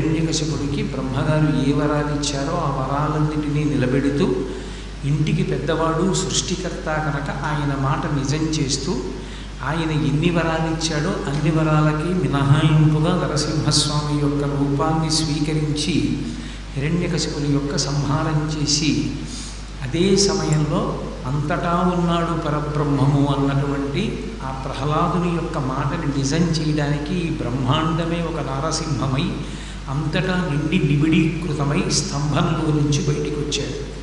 హిరణ్యకశపుడికి బ్రహ్మగారు ఏ వరాలు ఇచ్చారో ఆ వరాలన్నిటినీ నిలబెడుతూ ఇంటికి పెద్దవాడు సృష్టికర్త కనుక ఆయన మాట నిజం చేస్తూ ఆయన ఎన్ని వరాలు ఇచ్చాడో అన్ని వరాలకి మినహాయింపుగా నరసింహస్వామి యొక్క రూపాన్ని స్వీకరించి హిరణ్యకశిపుని యొక్క సంహారం చేసి అదే సమయంలో అంతటా ఉన్నాడు పరబ్రహ్మము అన్నటువంటి ఆ ప్రహ్లాదుని యొక్క మాటని నిజం చేయడానికి ఈ బ్రహ్మాండమే ఒక నారసింహమై అంతటా నిండి నిబిడీకృతమై స్తంభంలో నుంచి బయటికి వచ్చాడు.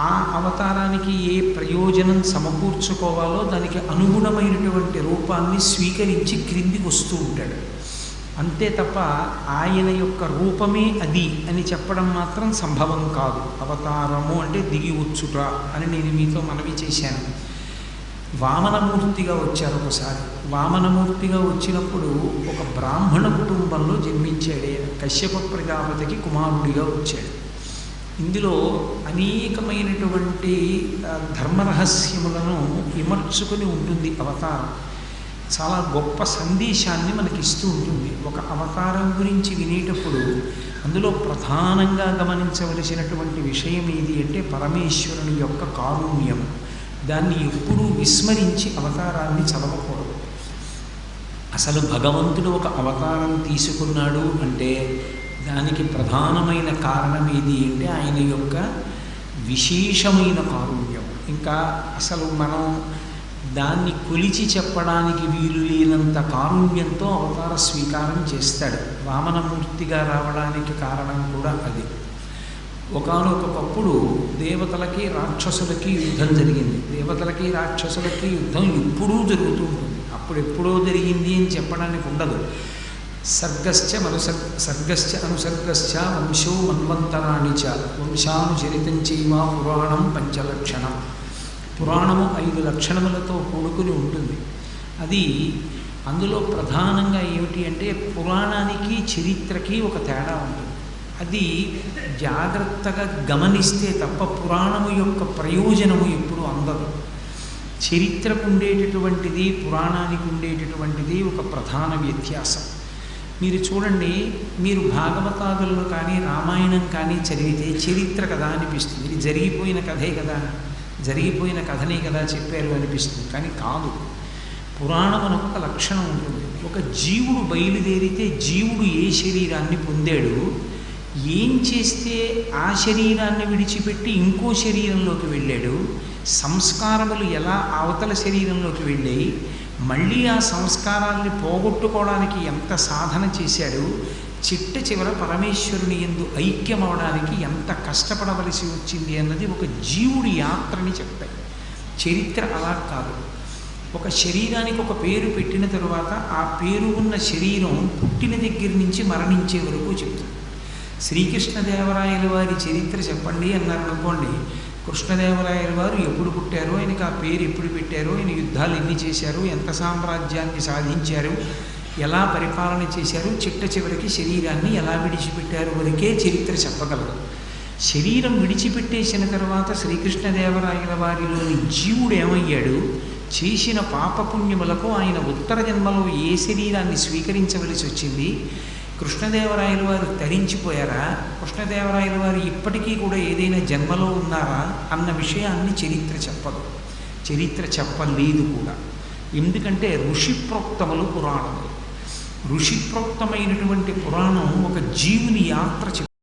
ఆ అవతారానికి ఏ ప్రయోజనం సమకూర్చుకోవాలో దానికి అనుగుణమైనటువంటి రూపాన్ని స్వీకరించి క్రిందికి వస్తూ ఉంటాడు. అంతే తప్ప ఆయన యొక్క రూపమే అది అని చెప్పడం మాత్రం సంభవం కాదు. అవతారము అంటే దిగి వచ్చుట అని నేను మీతో మనవి చేశాను. వామనమూర్తిగా వచ్చారు ఒకసారి. వామనమూర్తిగా వచ్చినప్పుడు ఒక బ్రాహ్మణ కుటుంబంలో జన్మించాడే కశ్యప ప్రజాపతికి కుమారుడిగా వచ్చాడు. ఇందులో అనేకమైనటువంటి ధర్మరహస్యములను విమర్చుకుని ఉంటుంది అవతారం. చాలా గొప్ప సందేశాన్ని మనకి ఇస్తూ ఉంటుంది. ఒక అవతారం గురించి వినేటప్పుడు అందులో ప్రధానంగా గమనించవలసినటువంటి విషయం ఏది అంటే పరమేశ్వరుని యొక్క కారుణ్యం. దాన్ని ఎప్పుడూ విస్మరించి అవతారాన్ని చదవకూడదు. అసలు భగవంతుడు ఒక అవతారం తీసుకున్నాడు అంటే దానికి ప్రధానమైన కారణం ఏది అంటే ఆయన యొక్క విశేషమైన కారుణ్యం. ఇంకా అసలు మనం దాన్ని కొలిచి చెప్పడానికి వీలు లేనంత కారుణ్యంతో అవతార స్వీకారం చేస్తాడు. వామనమూర్తిగా రావడానికి కారణం కూడా అది. ఒకానొకప్పుడు దేవతలకి రాక్షసులకి యుద్ధం జరిగింది. దేవతలకి రాక్షసులకి యుద్ధం ఎప్పుడూ జరుగుతూ ఉంటుంది. అప్పుడు ఎప్పుడో జరిగింది అని చెప్పడానికి ఉండదు. సర్గశ్చ మనుసర్ సర్గశ్చ అనుసర్గశ్చ వంశో మన్వంతరాణి చ వంశానుచరితం చైవ పురాణం పంచలక్షణం. పురాణము ఐదు లక్షణములతో కూడుకుని ఉంటుంది. అది అందులో ప్రధానంగా ఏమిటి అంటే పురాణానికి చరిత్రకి ఒక తేడా ఉంటుంది. అది జాగ్రత్తగా గమనిస్తే తప్ప పురాణము యొక్క ప్రయోజనము ఎప్పుడు అందదు. చరిత్రకు ఉండేటటువంటిది పురాణానికి ఉండేటటువంటిది ఒక ప్రధాన వ్యత్యాసం. మీరు చూడండి మీరు భాగవతాదులను కానీ రామాయణం కానీ చదివితే చరిత్ర కదా అనిపిస్తుంది. ఇది జరిగిపోయిన కథే కదా జరిగిపోయిన కథనే కదా చెప్పారు అనిపిస్తుంది. కానీ కాదు. పురాణం ఒక లక్షణం ఉంటుంది. ఒక జీవుడు బయలుదేరితే జీవుడు ఏ శరీరాన్ని పొందాడు? ఏం చేస్తే ఆ శరీరాన్ని విడిచిపెట్టి ఇంకో శరీరంలోకి వెళ్ళాడు? సంస్కారములు ఎలా అవతల శరీరంలోకి వెళ్ళాయి? మళ్ళీ ఆ సంస్కారాల్ని పోగొట్టుకోవడానికి ఎంత సాధన చేశాడు? చిట్ట చివర పరమేశ్వరుని ఎందు ఐక్యమవడానికి ఎంత కష్టపడవలసి వచ్చింది అన్నది ఒక జీవుడి యాత్రని చెప్తాయి. చరిత్ర అలా కాదు. ఒక శరీరానికి ఒక పేరు పెట్టిన తరువాత ఆ పేరు ఉన్న శరీరం పుట్టిన దగ్గర నుంచి మరణించే వరకు చెప్తుంది. శ్రీకృష్ణదేవరాయల వారి చరిత్ర చెప్పండి అన్నారు అనుకోండి. కృష్ణదేవరాయల వారు ఎప్పుడు పుట్టారు ఆయనకి ఆ పేరు ఎప్పుడు పెట్టారు ఆయన యుద్ధాలు ఎన్ని చేశారు ఎంత సామ్రాజ్యాన్ని సాధించారు ఎలా పరిపాలన చేశారు చిట్ట చివరికి శరీరాన్ని ఎలా విడిచిపెట్టారు వరకే చరిత్ర చెప్పగలరు. శరీరం విడిచిపెట్టేసిన తర్వాత శ్రీకృష్ణదేవరాయల వారిలోని జీవుడు ఏమయ్యాడు చేసిన పాపపుణ్యములకు ఆయన ఉత్తర జన్మలో ఏ శరీరాన్ని స్వీకరించవలసి వచ్చింది? కృష్ణదేవరాయలు వారు తరించిపోయారా? కృష్ణదేవరాయల వారు ఇప్పటికీ కూడా ఏదైనా జన్మలో ఉన్నారా? అన్న విషయాన్ని చరిత్ర చెప్పదు. చరిత్ర చెప్పలేదు కూడా. ఎందుకంటే ఋషిప్రోక్తములు పురాణములు. ఋషిప్రోక్తమైనటువంటి పురాణం ఒక జీవుని యాత్ర చెప్తుంది.